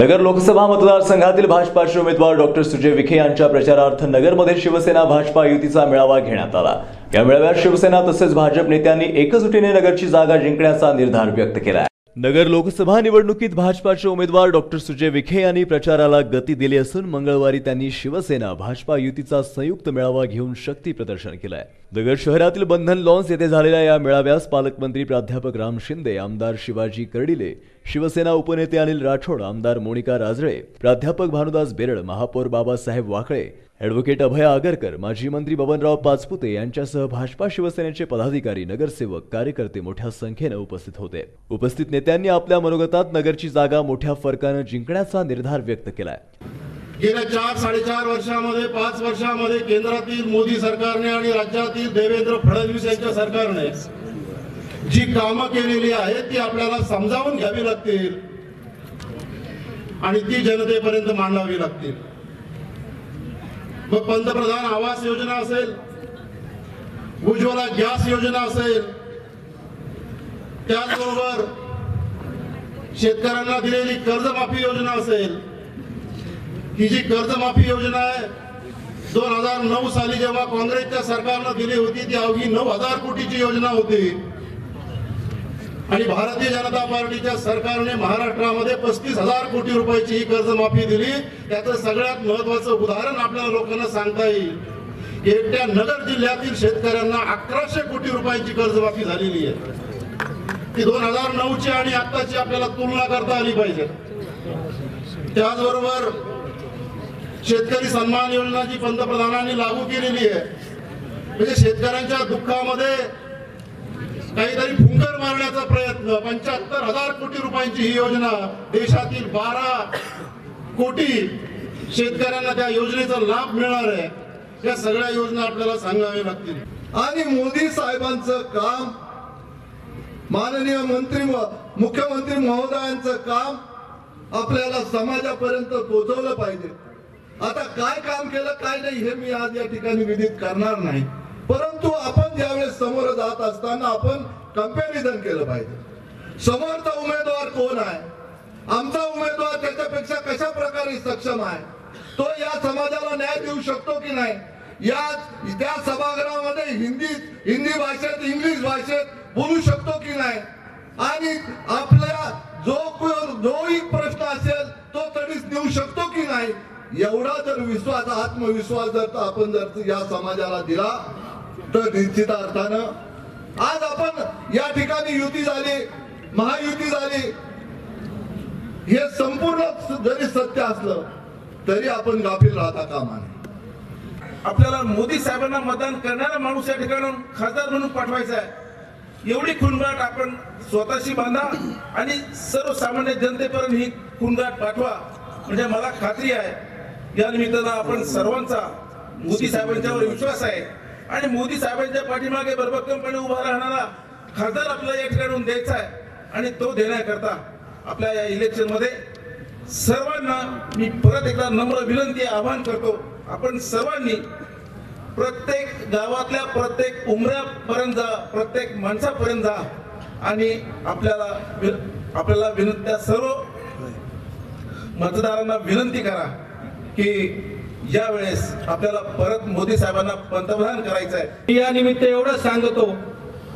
नगर लोकसभा मतदारसंघातील भाजपाचे उमेदवार डॉक्टर सुजय विखे यांच्या प्रचारार्थ नगरमध्ये शिवसेना भाजपा युतीचा मेळावा घेण्यात आला. या मेळाव्यात शिवसेना तसेच भाजप नेत्यांनी एकजुटीने नगरची जागा जिंकण्याचा निर्धार व्यक्त केला आहे नगर लोकसभा निवडणुकीत भाजपाचे उमेदवार डॉक्टर सुजय विखे यांनी प्रचाराला गती दिली असून मंगळवारी त्यांनी शिवसेना भाजपा युतीचा संयुक्त मेळावा घेऊन शक्ती प्रदर्शन केलंय. नगर शहरातील बंधन लॉन्स येथे झालेल्या या मेळाव्यास पालकमंत्री प्राध्यापक राम शिंदे आमदार शिवाजी कर्डिले शिवसेना उपनेते अनिल राठोड आमदार मोनिका राजळे प्राध्यापक भानुदास बेरड महापौर बाबासाहेब वाकळे ॲडव्होकेट अभय आगरकर माजी मंत्री बबनराव पाचपुते यांच्यासह भाजपा शिवसेनेचे पदाधिकारी नगरसेवक कार्यकर्ते मोठ्या संख्येनं उपस्थित होते. उपस्थित नेत्यांनी आपल्या मनोगतात नगरची जागा मोठ्या फरकानं जिंकण्याचा निर्धार व्यक्त केलाय. गेल्या चार साडेचार वर्षामध्ये पाच वर्षामध्ये केंद्रातील मोदी सरकारने आणि राज्यातील देवेंद्र फडणवीस यांच्या सरकारने जी कामं केलेली आहेत ती आपल्याला समजावून घ्यावी लागतील आणि ती जनतेपर्यंत मांडावी लागतील. मग पंतप्रधान आवास योजना असेल उज्ज्वला गॅस योजना असेल त्याचबरोबर शेतकऱ्यांना दिलेली कर्जमाफी योजना असेल. ही जी कर्जमाफी योजना आहे दोन हजार नऊ साली जेव्हा काँग्रेसच्या सरकारनं दिली होती ती अवघी नऊ हजार कोटीची योजना होती. आणि भारतीय जनता पार्टीच्या सरकारने महाराष्ट्रामध्ये पस्तीस हजार कोटी रुपयाची ही कर्जमाफी दिली. त्याचं सगळ्यात महत्वाचं उदाहरण आपल्याला लोकांना सांगता येईल. एकट्या नगर जिल्ह्यातील शेतकऱ्यांना अकराशे कोटी रुपयांची कर्जमाफी झालेली आहे. ती दोन हजार नऊची आणि आत्ताची आपल्याला तुलना करता आली पाहिजे. त्याचबरोबर शेतकरी सन्मान योजना जी पंतप्रधानांनी लागू केलेली आहे. म्हणजे शेतकऱ्यांच्या दुःखामध्ये काहीतरी फुंकर मारण्याचा प्रयत्न. पंच्याहत्तर हजार कोटी रुपयांची ही योजना देशातील बारा कोटी शेतकऱ्यांना त्या योजनेचा लाभ मिळणार आहे. या सगळ्या योजना आपल्याला सांगाव्या लागतील. आणि मोदी साहेबांचं काम माननीय मंत्री व मुख्यमंत्री महोदयांचं काम आपल्याला समाजापर्यंत पोहोचवलं पाहिजे. आता काय काम केलं काय नाही हे मी आज या ठिकाणी विदित करणार नाही. परंतु आपण ज्यावेळेस समोर जात असताना आपण कंपॅरिझन केलं पाहिजे. समोरचा उमेदवार कोण आहे? आमचा उमेदवार त्याच्यापेक्षा कशा प्रकारे सक्षम आहे? तो या समाजाला न्याय देऊ शकतो की नाही? या त्या सभागृहामध्ये हिंदी हिंदी भाषेत इंग्लिश भाषेत बोलू शकतो की नाही? आणि आपल्या जो जोही प्रश्न असेल तो तडीच देऊ शकतो की नाही? एवढा जर विश्वास आत्मविश्वास जर आपण जर या समाजाला दिला तर निश्चित अर्थानं आज आपण या ठिकाणी युती झाली महायुती झाली. हे संपूर्ण जरी सत्य असलं तरी आपण गाफील राहता कामा नये. आपल्याला मोदी साहेबांना मतदान करणारा माणूस या ठिकाणून खासदार म्हणून पाठवायचा आहे. एवढी खुणगाट आपण स्वतःशी बांधा आणि सर्वसामान्य जनतेपर्यंत ही खुणगाट पाठवा. म्हणजे मला खात्री आहे. या निमित्तानं आपण सर्वांचा मोदी साहेबांच्यावर विश्वास आहे. आणि मोदी साहेबांच्या पाठीमागे भरभक्कमपणे उभा राहणारा खासदार आपल्याला या ठिकाणी द्यायचा आहे आणि तो देण्याकरता आपल्या या इलेक्शनमध्ये सर्वांना मी परत एकदा नम्र विनंती आवाहन करतो. आपण सर्वांनी प्रत्येक गावातल्या प्रत्येक उमऱ्यापर्यंत जा प्रत्येक माणसापर्यंत जा आणि आपल्याला आपल्याला विनंत्या सर्व मतदारांना विनंती करा की यावेळेस आपल्याला परत मोदी साहेबांना पंतप्रधान करायचं आहे मी या निमित्त एवढं सांगतो.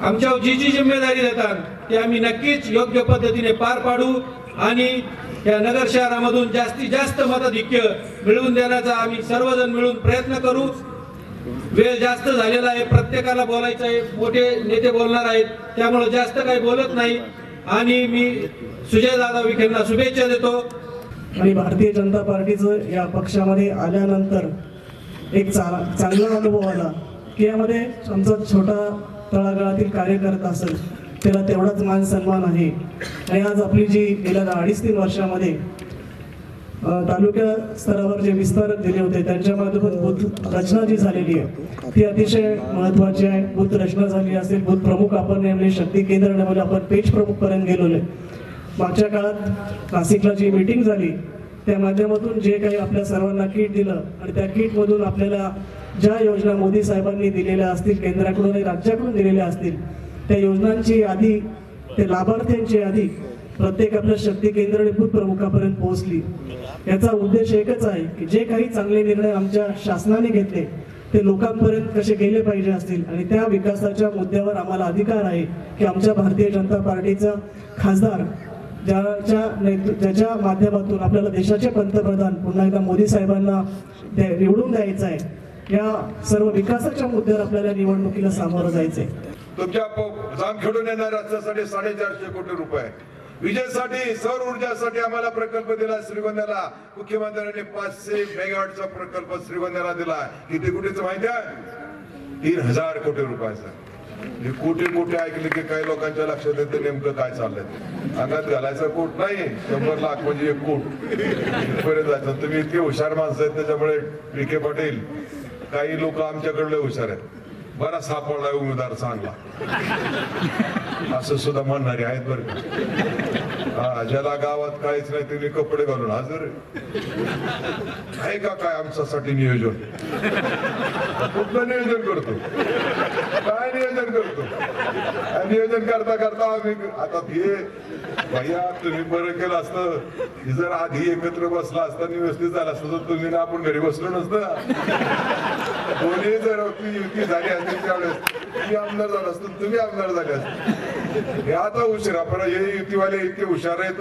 आमच्यावर जी जी जिम्मेदारी देतात ती आम्ही नक्कीच योग्य पद्धतीने पार पाडू आणि या नगर शहरामधून जास्तीत जास्त मताधिक्य मिळवून देण्याचा आम्ही सर्वजण मिळून प्रयत्न करू. वेळ जास्त झालेला आहे प्रत्येकाला बोलायचं आहे मोठे नेते बोलणार आहेत त्यामुळे जास्त काही बोलत नाही. आणि मी सुजय दादा विखेंना शुभेच्छा देतो. आणि भारतीय जनता पार्टीचं या पक्षामध्ये आल्यानंतर एक चा चांगला अनुभव आला की यामध्ये आमचा छोटा तळागाळातील कार्यकर्ता असेल त्याला तेवढाच मान सन्मान आहे. आणि आज आपली जी गेल्या अडीच तीन वर्षामध्ये तालुक्या स्तरावर जे विस्तार दिले होते त्यांच्या मार्फत बूथ रचना जी झालेली आहे ती अतिशय महत्वाची आहे. बूथ रचना झाली असेल बूथ प्रमुख आपण नेमले शक्ती केंद्र नेमले आपण पेज प्रमुख पर्यंत गेलेलो आहे. मागच्या काळात नाशिकला जी मीटिंग झाली त्या माध्यमातून जे काही आपल्या सर्वांना किट दिलं आणि त्या किटमधून आपल्याला ज्या योजना मोदी साहेबांनी दिलेल्या असतील केंद्राकडून आणि राज्याकडून दिलेल्या असतील त्या योजनांची यादी ते लाभार्थ्यांची यादी प्रत्येक आपल्या शक्ती केंद्र आणि बूथ प्रमुखापर्यंत पोहोचली. याचा उद्देश एकच आहे की जे काही चांगले निर्णय आमच्या शासनाने घेतले ते लोकांपर्यंत कसे गेले पाहिजे असतील आणि त्या विकासाच्या मुद्द्यावर आम्हाला अधिकार आहे की आमच्या भारतीय जनता पार्टीचा खासदार ज्याच्या नेतृ- ज्याच्या माध्यमातून आपल्याला देशाचे पंतप्रधान पुन्हा एकदा मोदी साहेबांना निवडून द्यायचं आहे या सर्व विकासाच्या मुद्द्यावर आपल्याला निवडणुकीला सामोरं जायचंय. तुमच्या जामखेडून येणाऱ्या रस्त्यासाठी साडेचारशे कोटी रुपये. विजेसाठी सौर ऊर्जासाठी आम्हाला प्रकल्प दिला श्रीगोंद्याला. मुख्यमंत्र्यांनी पाचशे मेगावॅटचा प्रकल्प श्रीगोंद्याला दिला किती कुठेच माहिती आहे? तीन हजार कोटी रुपयाचा. हे कुठे कुठे ऐकले की काही लोकांच्या लक्षात येते नेमकं काय चाललंय. अंगात घालायचं कोट नाही शंभर लाख म्हणजे एक कोट. इथपर्यंत जायचं तुम्ही इतके हुशार माणसं आहेत त्याच्यामुळे विखे पाटील काही लोक आमच्याकडले हुशार आहेत. बरा सापडलाय उमेदवार चांगला. असं सुद्धा म्हणणारे आहेत बरं हा ज्याला गावात काहीच नाही तिने कपडे घालून हजर आहे. आहे का काय आमच्यासाठी नियोजन? कुठलं नियोजन करतो? नियोजन करतो. नियोजन करता करता आम्ही आता हे भैया तुम्ही बरं केलं असतं. जर आधी एकत्र बसला असता आणि व्यवस्थित झालं असतं तर तुम्ही आपण घरी बसलो नसतं. दोन्ही जर युती झाली असती त्यावेळेस मी आमदार झाला असतो तुम्ही आमदार झाले असते. हे आता उशिरा पण हे युतीवाले इतके हुशार आहेत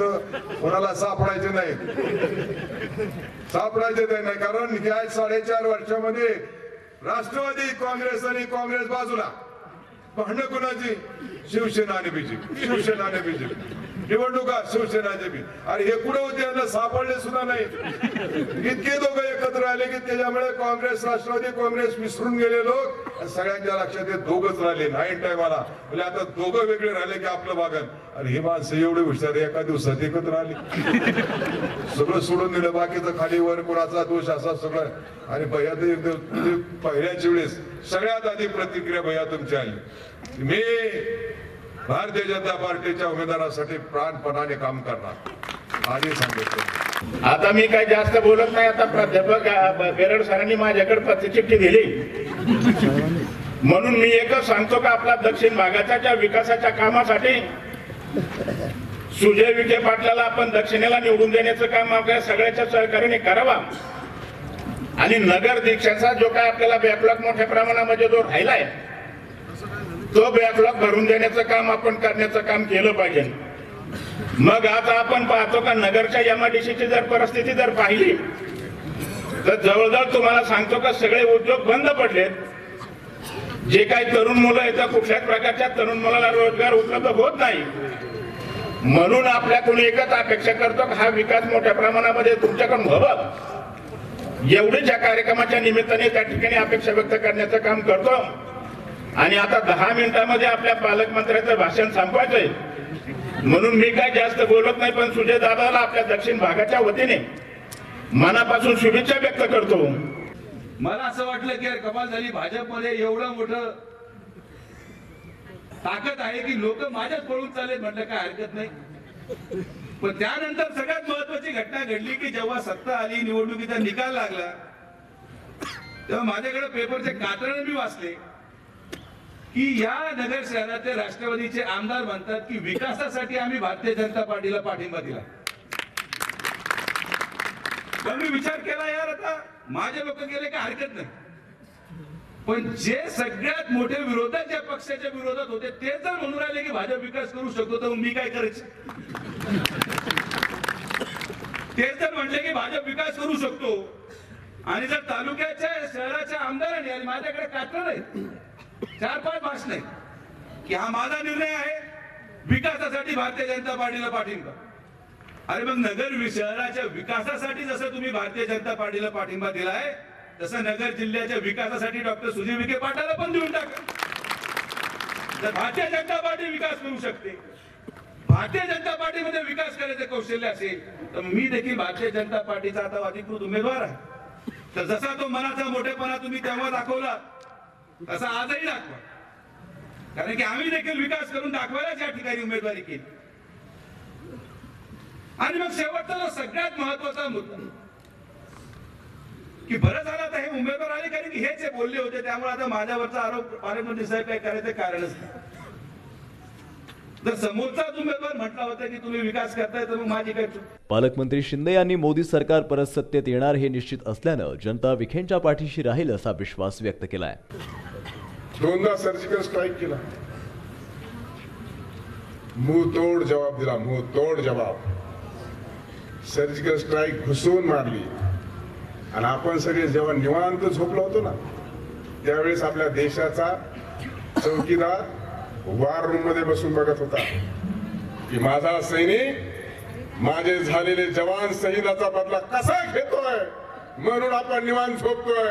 कोणाला सापडायचे नाही सापडायचे ते नाही. कारण या साडेचार वर्षामध्ये राष्ट्रवादी काँग्रेस आणि काँग्रेस बाजूला भांडण कोणाची? शिवसेना आणि बीजेपी. शिवसेना आणि बीजेपी. निवडणुका शिवसेनाचे बी आणि हे कुठे होते? यांना सापडले सुद्धा नाही. इतके दोघं एकत्र आले की त्याच्यामुळे काँग्रेस राष्ट्रवादी काँग्रेस विसरून गेले लोक. सगळ्यांच्या लक्षात हे दोघच राहिले. नाईन टायमाला म्हणजे आता दोघं वेगळे राहिले की आपलं बागन आणि हे माणसं एवढे हुशार एका दिवसात एकत्र आले. सगळं सोडून दिलं. बाकीचं खाली वर कोणाचा दोष असा सगळं. आणि भैया पहिल्याच वेळेस सगळ्यात आधी प्रतिक्रिया भैया तुमची आली. मी भारतीय जनता पार्टीच्या उमेदवारासाठी प्राणपणाने काम करणार. आधी सांगितलं आता मी काही जास्त बोलत नाही. आता प्राध्यापक बेरड सरांनी माझ्याकडे पत्रचिठ्ठी दिली. म्हणून मी एकच सांगतो का आपला दक्षिण भागाच्या ज्या विकासाच्या कामासाठी सुजय विखे पाटलाला आपण दक्षिणेला निवडून देण्याचं काम आपल्या सगळ्याच्या सहकार्याने करावा. आणि नगर दीक्षाचा जो काय आपल्याला बॅकलॉग मोठ्या प्रमाणामध्ये जो राहिलाय तो बॅकलॉग भरून देण्याचं काम आपण करण्याचं काम केलं पाहिजे. मग आता आपण पाहतो का नगरच्या एमआयडीसीची जर परिस्थिती जर पाहिली तर जवळजवळ तुम्हाला सांगतो का सगळे उद्योग बंद पडलेत. जे काही तरुण मुलं येतात कुठल्याच प्रकारच्या तरुण मुलाला रोजगार उपलब्ध होत नाही. म्हणून आपल्याकडून एकच अपेक्षा करतो हा विकास मोठ्या प्रमाणामध्ये तुमच्याकडून व्हावा. एवढीच या कार्यक्रमाच्या निमित्ताने त्या ठिकाणी अपेक्षा व्यक्त करण्याचं काम करतो. आणि आता दहा मिनिटांमध्ये आपल्या पालकमंत्र्याचं भाषण संपवायचंय. म्हणून मी काय जास्त बोलत नाही पण सुजय दादाला आपल्या दक्षिण भागाच्या वतीने मनापासून शुभेच्छा व्यक्त करतो. मला असं वाटलं की यार कमाल झाली भाजपमध्ये एवढं मोठं ताकद आहे की लोक माझ्याच पळून चालेल म्हटलं काय हरकत नाही. पण त्यानंतर सगळ्यात महत्वाची घटना घडली की जेव्हा सत्ता आली निवडणुकीचा निकाल लागला तेव्हा माझ्याकडे पेपरचे कातरण मी वाचले. की या नगर शहरातले राष्ट्रवादीचे आमदार म्हणतात की विकासासाठी आम्ही भारतीय जनता पार्टीला पाठिंबा दिला. पण मी विचार केला यार आता. माझे लोक गेले काय हरकत नाही. पण जे सगळ्यात मोठे विरोधक ज्या पक्षाच्या विरोधात होते ते जर म्हणून राहिले की भाजप विकास करू शकतो तर मी काय करायचं? ते जर म्हणले की भाजप विकास करू शकतो आणि जर तालुक्याच्या शहराच्या आमदारांनी आणि माझ्याकडे कात्र नाही चार पाच भाषण आहेत की हा माझा निर्णय आहे विकासासाठी भारतीय जनता पार्टीला पाठिंबा. अरे मग नगर शहराच्या विकासासाठी जसं तुम्ही भारतीय जनता पार्टीला पाठिंबा दिलाय तसं नगर जिल्ह्याच्या विकासासाठी डॉक्टर सुजय विखे पाटाला पण देऊन टाका. जर भारतीय जनता पार्टी विकास करू शकते. भारतीय जनता पार्टीमध्ये विकास करायचं कौशल्य असेल तर मी देखील भारतीय जनता पार्टीचा आता अधिकृत उमेदवार आहे. तर जसा तो मनाचा मोठेपणा तुम्ही तेव्हा दाखवला तसा आजही दाखवा. कारण की आम्ही देखील विकास करून दाखवायलाच या ठिकाणी उमेदवारी केली. आणि मग शेवटचा सगळ्यात महत्त्वाचा मुद्दा की बरं झालं आता हे उमेदवार आले कारण की हे जे बोलले होते त्यामुळे आता माझ्यावरचा आरोप पालकमंत्री साहेब काही करायचं कारणच नाही. जर समोरचाच उमेदवार म्हटला होता की तुम्ही विकास करताय तर मग माझी काय चूक? पालकमंत्री शिंदे यांनी मोदी सरकार परत सत्तेत येणार हे निश्चित असल्यानं जनता विखेंच्या पाठीशी राहील असा विश्वास व्यक्त केलाय. दोनदा सर्जिकल स्ट्राईक केला. मुंह तोड जवाब दिला मुंह तोड जवाब. सर्जिकल स्ट्राईक घुसवून मारली. आणि आपण सगळे जेव्हा निवांत झोपलो होतो ना त्यावेळेस आपल्या देशाचा चौकीदार वार रूममध्ये बसून बघत होता. की माझा सैनिक माझे झालेले जवान शहीदाचा बदला कसा घेतोय? म्हणून आपण निवांत झोपतोय.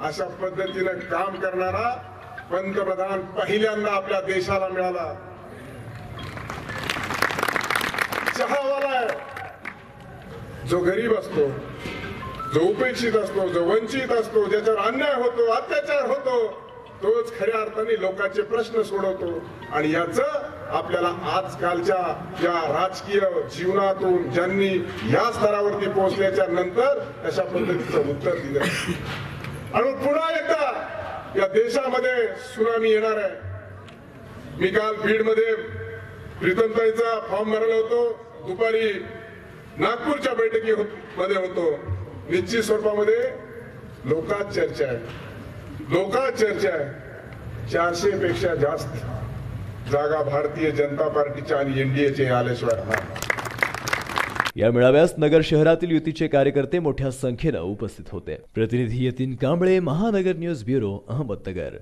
अशा पद्धतीनं काम करणारा पंतप्रधान पहिल्यांदा आपल्या देशाला मिळाला. चहावाला जो गरीब असतो जो उपेक्षित असतो जो वंचित असतो ज्याच्यावर अन्याय होतो अत्याचार होतो तोच खऱ्या अर्थाने लोकांचे प्रश्न सोडवतो. आणि याच आपल्याला आजकालच्या या राजकीय जीवनातून ज्यांनी या स्तरावरती पोहोचल्याच्या नंतर अशा पद्धतीचं उत्तर दिलं. आणि पुन्हा एकदा या देशामध्ये सुनामी येणार आहे. मी काल बीडमध्ये प्रीतमताईचा फॉर्म भरला होतो. दुपारी नागपूरच्या बैठकी मध्ये होतो. निश्चित स्वरूपामध्ये लोकात चर्चा आहे. लोकात चर्चा आहे. चारशे पेक्षा जास्त जागा भारतीय जनता पार्टीच्या आणि एनडीएचे आल्याशिवाय राहणार या मेळाव्यास नगर शहरातील युतीचे कार्यकर्ते मोठ्या संख्येनं उपस्थित होते. प्रतिनिधी यतीन कांबळे महानगर न्यूज ब्युरो अहमदनगर.